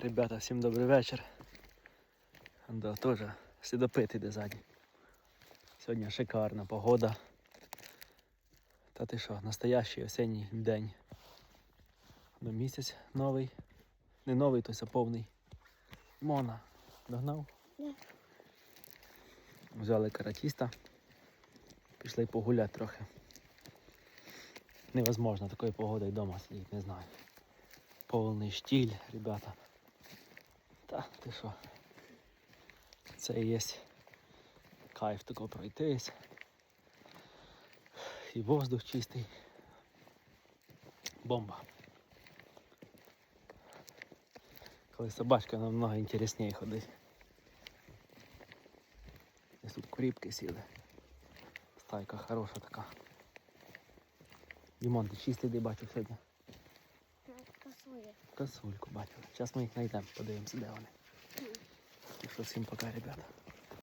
Ребята, всім добрий вечір. Да, теж слідопит іде ззаді. Сьогодні шикарна погода. Та ти що, настоящий осінній день. Ну, місяць новий. Не новий, то повний. Мона. Догнав? Ні. Взяли каратіста. Пішли погуляти трохи. Невозможно такою погодою вдома сидіти, не знаю. Повний штіль, ребята. Та ти що? Це і є кайф тако пройтись. І воздух чистий. Бомба. Коли собачка намного інтересніше ходить. Десь тут куріпки сіли. Стайка хороша така. Дімон, ти чистий де бачив сьогодні? Косульку бачили. Зараз ми їх знайдемо, подивимося, де вони. Так що всім пока, ребята.